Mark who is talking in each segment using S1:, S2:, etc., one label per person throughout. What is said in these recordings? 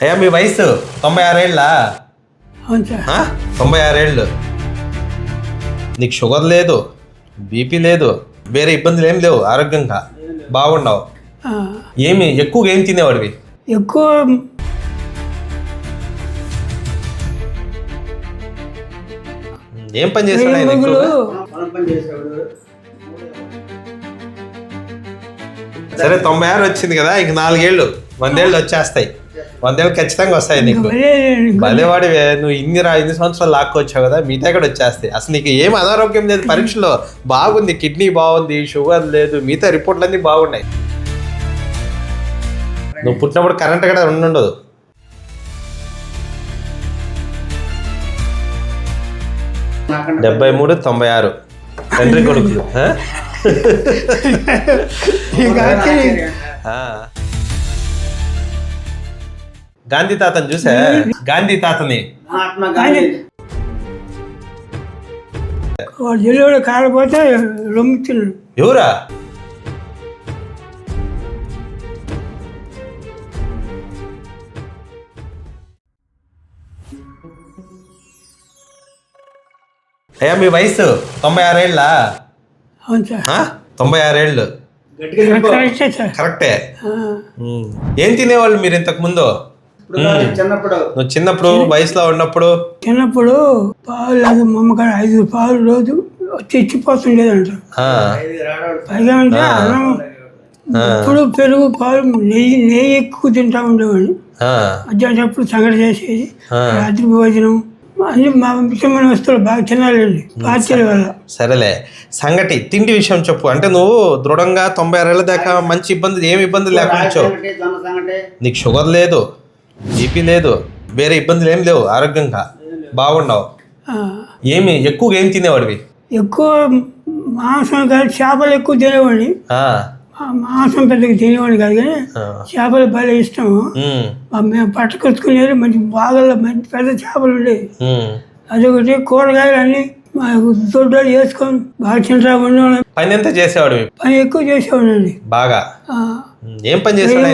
S1: అయ్యా మీ వయసు తొంభై ఆరేళ్ళా? తొంభై ఆరేళ్ళు. నీకు షుగర్ లేదు బీపీ లేదు వేరే ఇబ్బందులు ఏం లేవు ఆరోగ్యంగా బాగుండవు
S2: ఆ,
S1: ఏమి ఎక్కువగా ఏం తినేవాడివి?
S2: ఎక్కువ
S1: ఏం పని చేస్తాడు ఆయన సరే తొంభై ఆరు వచ్చింది కదా ఇంక నాలుగేళ్ళు. వందేళ్ళు వచ్చేస్తాయి. వందేళ్ళు ఖచ్చితంగా వస్తాయి నీకు. భలేవాడివే నువ్వు ఇన్ని రా ఇన్ని సంవత్సరాలు లాక్కొచ్చావు కదా మీ దగ్గర వచ్చేస్తాయి. అసలు నీకు ఏం అనారోగ్యం లేదు. పరీక్షలో బాగుంది కిడ్నీ బాగుంది షుగర్ లేదు మిగతా రిపోర్ట్లు అన్నీ బాగున్నాయి. నువ్వు పుట్టినప్పుడు కరెంట్ కూడా ఉండుండదు
S3: నాకన్నా
S1: డెబ్బై మూడు తొంభై ఆరు. తండ్రి కొడుకులు. గాంధీ తాతని చూసా? గాంధీ తాతని.
S2: జల్లుడు కాకపోతే రొమ్ముతున్నాడు
S1: ఎవరా? అయ్యా మీ వయసు తొంభై ఆరేళ్ళా
S2: అవును సార్?
S1: తొంభై ఆరేళ్ళు
S3: చెప్పు.
S2: కరెక్టే.
S1: ఏం తినేవాళ్ళు మీరు ఇంతకు ముందు?
S3: చిన్నప్పుడు
S1: నువ్వు చిన్నప్పుడు వయసులో ఉన్నప్పుడు?
S2: చిన్నప్పుడు పాలు లేదు మా అమ్మగారు ఐదు పాలు రోజు
S3: రాడాడు
S2: పైగా అంటే అన్నం ఇప్పుడు పెరుగు పాలు నెయ్యి నెయ్యి ఎక్కువ తింటా ఉండేవాడిని అప్పుడు సంగటి చేసేది. రాత్రి భోజనం. అన్ని మా ముఖ్యమైన వస్తువులు బాగా తినాలండి పార్టీల వల్ల
S1: సరేలే. సంగటి తిండి విషయం చెప్పు. అంటే నువ్వు దృఢంగా తొంభై ఆరేళ్ళ దాకా మంచి ఇబ్బంది ఏమి ఇబ్బంది లేకుండా
S3: సంగటి.
S1: నీకు షుగర్ లేదు. బీపీ లేదు. వేరే ఇబ్బందులు ఏం లేవు. ఆరోగ్యంగా బాగుండవు
S2: ఆ,
S1: ఏమి ఎక్కువగా ఏం తినేవాడివి?
S2: ఎక్కువ మాంసం కాదు చేపలు ఎక్కువ తినేవాడిని. మాంసం పెద్దగా తినేవాడిని కాదు కానీ చేపలు భలే ఇష్టం మేము పట్టుకొచ్చుకునేది మంచి బాగా మంచి పెద్ద చేపలు ఉండేవి. అదొకటి కూరగాయలు అన్నీ దొడ్డలు వేసుకొని బాగా తింటా ఉండేవాళ్ళం.
S1: పని ఎంత చేసేవాడివి?
S2: పని ఎక్కువ చేసేవాడండి
S1: బాగా.
S2: ఆ,
S1: ఉమ్, ఏం పని
S3: చేసేవాడు.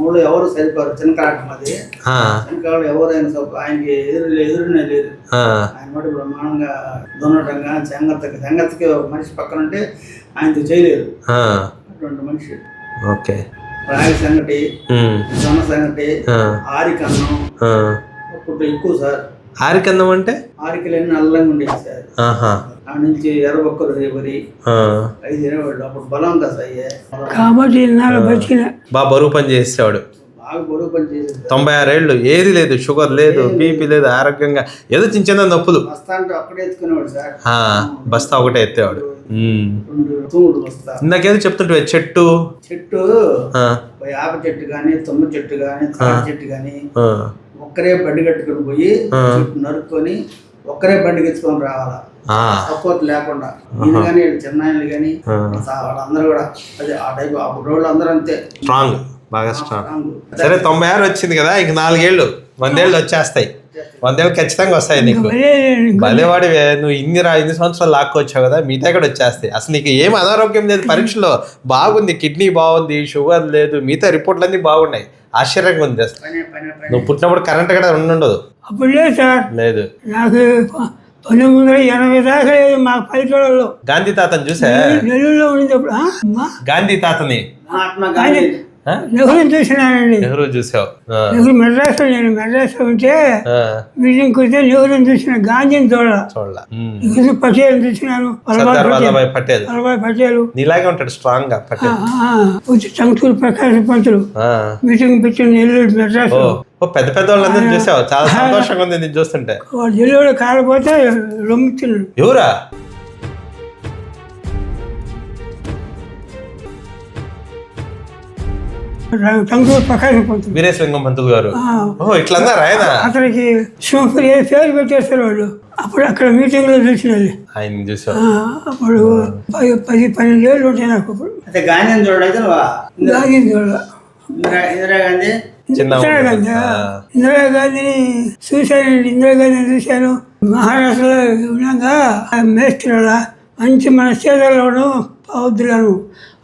S3: ఊళ్ళో ఎవరు సరిపోరు. చిన్నకాటం అది
S1: ఆ,
S3: చిన్నకాడు ఎవరైనా సొప్ప ఆయనకి ఎదురు ఎదురునే లేదు.
S1: ఆ,
S3: ఆయన మటు బ్రహ్మాండంగా దున్నటంగా చెంగత్తకి చెంగత్తకి ఒక మనిషి పక్కన ఉంటే ఆయనతో చేయలేదు
S1: ఆ,
S3: అటువంటి మనిషి.
S1: ఓకే.
S3: రాగి సంగటి జొన్న సంగటి ఆరికన్నం
S1: ఆ.
S3: అప్పుడు ఎక్కువ సార్.
S1: ఆరికన్నం అంటే?
S3: ఆరికలన్నీ నల్లంగా ఉండేది సార్.
S2: కాబట్టి
S1: బాగా బరువు పని చేసేవాడు.
S3: బాగా బరువు పని చేసేది.
S1: తొంభై ఆరేళ్ళు ఏది లేదు షుగర్ లేదు బీపీ లేదు. ఆరోగ్యంగా ఏదో చిన్న చిన్న నొప్పులు.
S3: బస్తా
S1: ఒకటే ఎత్తేవాడు. ఇందాకేదో చెప్తుంటే చెట్టు.
S3: చెట్టు
S1: ఆ,
S3: యాప చెట్టు కానీ తుమ్మ చెట్టు కానీ చెట్టు కానీ ఒక్కరే బండి కట్టుకుని పోయి నరుక్కొని ఒక్కరే బండి ఎత్తుకొని రావాలా?
S1: ఆ,
S3: సపోర్ట్ లేకుండా. ఇది కానీ చిన్నాయలు కానీ
S1: ఆ.
S3: వాళ్ళందరూ కూడా అదే ఆ టైప్ అప్పుడు రోజులు అందరూ అంతే.
S1: స్ట్రాంగ్. బాగా స్ట్రాంగ్. సరే తొంభై ఆరు వచ్చింది కదా ఇంక నాలుగేళ్ళు. వందేళ్ళు వచ్చేస్తాయి. వందేళ్ళు ఖచ్చితంగా వస్తాయి నీకు. భలేవాడివే నువ్వు ఇన్ని రా ఇన్ని సంవత్సరాలు లాక్కొచ్చావు కదా మీ దగ్గర వచ్చేస్తాయి. అసలు నీకు ఏం అనారోగ్యం లేదు పరీక్షలో. బాగుంది కిడ్నీ బాగుంది షుగర్ లేదు మిగతా రిపోర్ట్లు అన్నీ బాగున్నాయి. ఆశ్చర్యంగా ఉంది అసలు. నువ్వు పుట్టినప్పుడు కరెంట్ కూడా
S2: అప్పుడు లేదు సార్.
S1: లేదు.
S2: నాకు పంతొమ్మిది వందల ఎనభై దాకా లేదు మా పల్లెటూళ్ళలో
S1: గాంధీ తాతని చూసా?
S2: నెల్లూరులో ఉండేటప్పుడు
S1: గాంధీ తాతని.
S3: మహాత్మా గాంధీ?
S2: నెహ్రూ చూసినానండి
S1: నెహ్రూ చూసావు.
S2: నెహ్రూ మెడ్రాస్లో నేను మెడ్రాస్లో ఉంటే మీటింగ్కి వస్తే నెహ్రూని చూసిన గాంధీని చూడాల?
S1: చూడలా.
S2: పటేల్ చూసినాను వల్లభాయ్ పటేల్.
S1: వల్లభాయ్ పటేల్. నీలాగే ఉంటాడు స్ట్రాంగ్గా పటేల్
S2: వచ్చి టంగుటూరు ప్రకాశ పంతులు. మీటింగ్ పెట్టిన నెల్లూరు మెడ్రాస్
S1: ఓ పెద్ద పెద్ద వాళ్ళందరినీ చూసావు? చాలా సంతోషంగా ఉంది నేను చూస్తుంటే.
S2: వాడు జల్లుడు కాకపోతే రొమ్ముతున్నాడు
S1: ఎవరా?
S2: టంగుటూరు ప్రకాశ పంతులు
S1: వీరేశలింగం పంతులు గారు. ఇట్లా అన్నారు ఆయన?
S2: అతనికి సింహపురి ఏ పేరు పెట్టేస్తారు వాళ్ళు. అప్పుడు అక్కడ మీటింగ్లో చూసిన వాళ్ళు.
S1: ఆయన
S2: అప్పుడు పది పది పన్నెండు ఏళ్ళు ఉంటాయి నాకు అప్పుడు.
S3: అయితే గాంధీని నువ్వా?
S2: గాంధీని
S3: ఇందిరా ఇందిరాగాంధీ.
S2: ఇందిరాగాంధీని చూశానండి ఇందిరాగాంధీని చూశాను మహారాష్ట్రలో ఉన్నాగా మేస్త్రిలా మంచి మన చేదలోను పౌద్రులను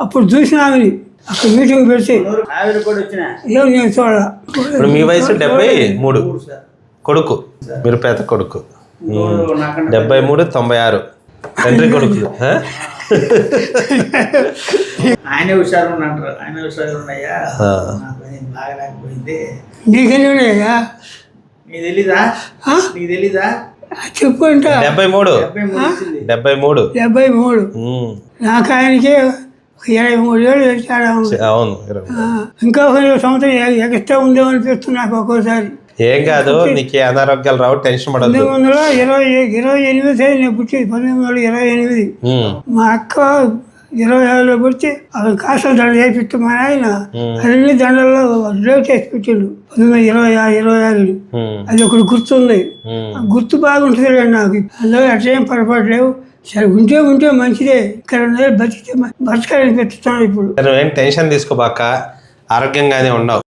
S2: అప్పుడు చూసిన ఆమెని. అక్కడ మీటింగ్
S3: వచ్చిన?
S2: ఏం నేను చూడాల.
S1: ఇప్పుడు మీ వయసు డెబ్బై మూడు. కొడుకు. మీరు పెద్ద కొడుకు. డెబ్బై మూడు తొంభై ఆరు. తండ్రి కొడుకులు ఆ?
S3: ఆయనే హుషారు ఉన్నట్టు ఆయన హుషారు ఉన్నాయా?
S2: నీకెన్ని
S3: నీకు తెలీదా? నీకు తెలీదా?
S2: చెప్పు అంట
S1: డెబ్బై మూడు.
S3: డెబ్బై మూడు
S1: డెబ్బై మూడు.
S2: నాకు ఆయనకి ఇరవై మూడు ఏళ్ళు ఉంది
S1: అవును
S2: ఇంకా ఒక సంవత్సరం ఎ- ఎక్స్ట్రా ఉందేమో అనిపిస్తుంది నాకు ఒక్కోసారి.
S1: ఏం కాదు నీకు అనారోగ్యాలు రావు టెన్షన్
S2: పంతొమ్మిది వందల ఇరవై ఇరవై ఎనిమిది సైజు నేను పుట్టింది పంతొమ్మిది వందల ఇరవై ఎనిమిది. మా అక్క ఇరవై ఆరులో పుట్టి అవి కాసుల దండ చేపిస్తూ మా ఆయన అన్ని దండల్లో డ్రైవ్ చేసి పెట్టిండు. పంతొమ్మిది వందల ఇరవై ఆరు ఇరవై ఆరు అది ఒకటి గుర్తుంది. గుర్తు బాగుంటుంది నాకు. అందులో అట్లా ఏం పొరపాటు లేవు. సరే ఉంటే ఉంటే మంచిదే. ఇక్కడ ఉన్నది బతికితే మ- బతకాలని ఇప్పుడు.
S1: నువ్వేం టెన్షన్ తీసుకోబాక ఆరోగ్యంగానే ఉన్నావు.